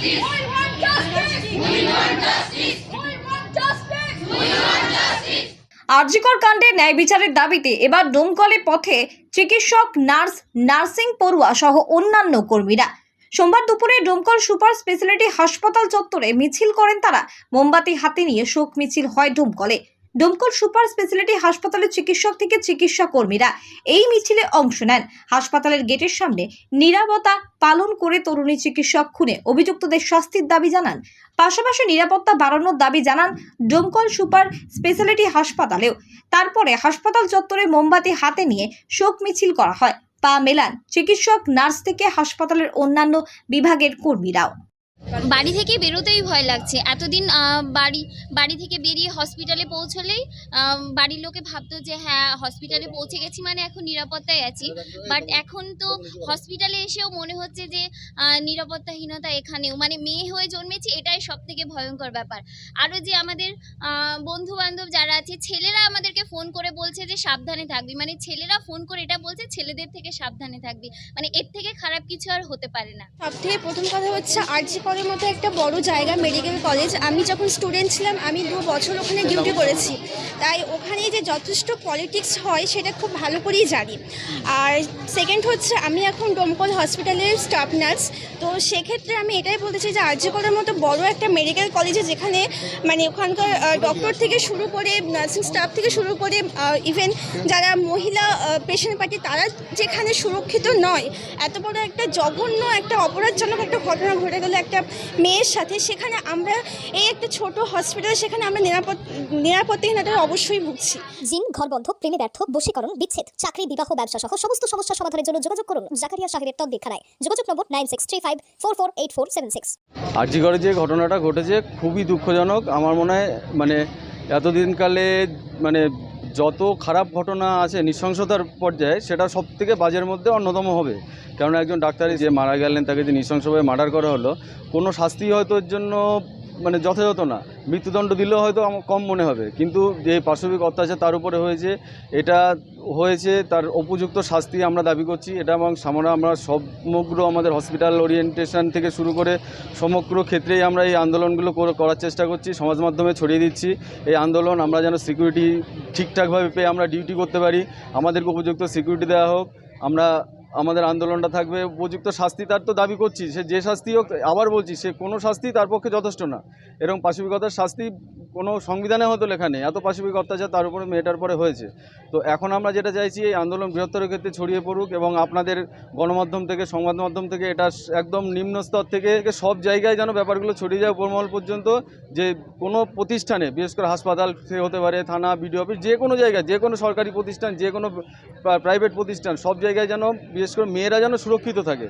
justice. We want justice. We want justice. We want justice. We want justice. RG Kar কাণ্ডে ন্যায় বিচারের দাবিতে এবার ডোমকলে পথে চিকিৎসক নার্স নার্সিং পড়ুয়া সহ অন্যান্য কর্মীরা সোমবার দুপুরে ডোমকল সুপার স্পেশালিটি হাসপাতাল চত্বরে মিছিল করেন তারা মোমবাতি হাতে নিয়ে শোক মিছিল হয় ডোমকলে ডোমকল সুপার স্পেশালিটি হাসপাতালের চিকিৎসক থেকে চিকিৎসা কর্মীরা এই মিছিলে অংশ নেন। হাসপাতালের গেটের সামনে নিরাপত্তা পালন করে তরুণী চিকিৎসক খুনে অভিযুক্তদের শাস্তির দাবি জানান। পাশাপাশি নিরাপত্তা বাড়ানোর দাবি জানান ডোমকল সুপার স্পেশালিটি হাসপাতালেও। তারপরে হাসপাতাল চত্বরে মোমবাতি হাতে নিয়ে শোক মিছিল করা হয়। পা মেলান চিকিৎসক, নার্স থেকে হাসপাতালের অন্যান্য বিভাগের কর্মীরাও। বাড়ি থেকে বেরোতেই ভয় লাগছে। এতদিন বাড়ি বাড়ি থেকে বেরিয়ে হসপিটালে পৌঁছলেই বাড়ির লোকে ভাবতো যে হ্যাঁ হসপিটালে পৌঁছে গেছি মানে এখন নিরাপত্তায় আছি। বাট এখন তো হসপিটালে এসেও মনে হচ্ছে যে নিরাপত্তাহীনতা এখানেও। মানে মেয়ে হয়ে জন্মেছি, এটাই সব থেকে ভয়ঙ্কর ব্যাপার। আরও যে আমাদের বন্ধু বান্ধব যারা আছে, ছেলেরা আমাদেরকে ফোন করে বলছে যে, সাবধানে থাকবি। মানে ছেলেরা ফোন করে এটা বলছে, ছেলেদের থেকে সাবধানে থাকবি। মানে এর থেকে খারাপ কিছু আর হতে পারে না। সব থেকে প্রথম কথা হচ্ছে, আরজি কলের মতো একটা বড় জায়গা মেডিকেল কলেজ আমি যখন স্টুডেন্ট ছিলাম আমি দু বছর ওখানে ডিউটি করেছি। তাই ওখানে যে যথেষ্ট পলিটিক্স হয় সেটা খুব ভালো করেই জানি। আর সেকেন্ড হচ্ছে আমি এখন ডোমকল হসপিটালের স্টাফ নার্স তো সেক্ষেত্রে আমি এটাই বলতে চাই যে আরজি কলের মতো বড় একটা মেডিকেল কলেজে যেখানে মানে ওখানকার ডক্টর থেকে শুরু করে নার্সিং স্টাফ থেকে শুরু করে ইভেন যারা মহিলা পেশেন্ট পার্টি তারা যেখানে সুরক্ষিত নয় এত বড় একটা জঘন্য একটা অপরাধজনক একটা ঘটনা ঘটে গেল একটা মেয়ের সাথে সেখানে আমরা এই একটা ছোট হসপিটাল সেখানে আমরা নিরাপদ নিরাপত্তাহীনতায় অবশ্যই ভুগছি। জিন ঘরবন্ধ প্রেমে ব্যর্থ বশীকরণ বিচ্ছেদ চাকরি বিবাহ ব্যবসা সহ সমস্ত সমস্যা সমাধানের জন্য যোগাযোগ করুন জাকারিয়া সাহেবের তদ্বিক্ষানায় যোগাযোগ number nine six three five four four eight four seven six. আরজিগড়ে যে ঘটনাটা ঘটেছে খুবই দুঃখজনক। আমার মনে হয় মানে এতদিনকালে মানে যত খারাপ ঘটনা আছে নৃশংসতার পর্যায়ে, সেটা সব থেকে বাজের মধ্যে অন্যতম হবে। কেননা একজন ডাক্তারই যে মারা গেলেন, তাকে যে নৃশংসভাবে মার্ডার করা হলো, কোনো শাস্তি হয়তো জন্য মানে যথাযথ না। মৃত্যুদণ্ড দিলেও হয়তো আমার কম মনে হবে। কিন্তু যে পাশবিক অত্যাচার তার উপরে হয়েছে, এটা হয়েছে, তার উপযুক্ত শাস্তি আমরা দাবি করছি। এটা এবং সামনে আমরা সমগ্র আমাদের হসপিটাল ওরিয়েন্টেশন থেকে শুরু করে সমগ্র ক্ষেত্রেই আমরা এই আন্দোলনগুলো করে- করার চেষ্টা করছি। সমাজ মাধ্যমে ছড়িয়ে দিচ্ছি। এই আন্দোলন আমরা যেন সিকিউরিটি ঠিকঠাকভাবে পেয়ে আমরা ডিউটি করতে পারি। আমাদেরকে উপযুক্ত সিকিউরিটি দেওয়া হোক। আমরা আমাদের আন্দোলনটা থাকবে, উপযুক্ত শাস্তি তার তো দাবি করছি, সে যে শাস্তি হোক, আবার বলছি, সে কোনো শাস্তি তার পক্ষে যথেষ্ট না। এরকম পাশবিকতার শাস্তি কোনো সংবিধানে হয়তো লেখা নেই। এত পাশবিক অত্যাচার তার উপরে মেয়েটার পরে হয়েছে। তো এখন আমরা যেটা চাইছি, এই আন্দোলন বৃহত্তর ক্ষেত্রে ছড়িয়ে পড়ুক এবং আপনাদের গণমাধ্যম থেকে, সংবাদ মাধ্যম থেকে এটা একদম নিম্ন স্তর থেকে সব জায়গায় যেন ব্যাপারগুলো ছড়িয়ে যায় উপরমহল পর্যন্ত, যে কোনো প্রতিষ্ঠানে, বিশেষ করে হাসপাতাল হতে পারে, থানা, বিডিও অফিস, যে কোনো জায়গায়, যে কোনো সরকারি প্রতিষ্ঠান, যে কোনো প্রাইভেট প্রতিষ্ঠান, সব জায়গায় যেন, বিশেষ করে মেয়েরা যেন সুরক্ষিত থাকে।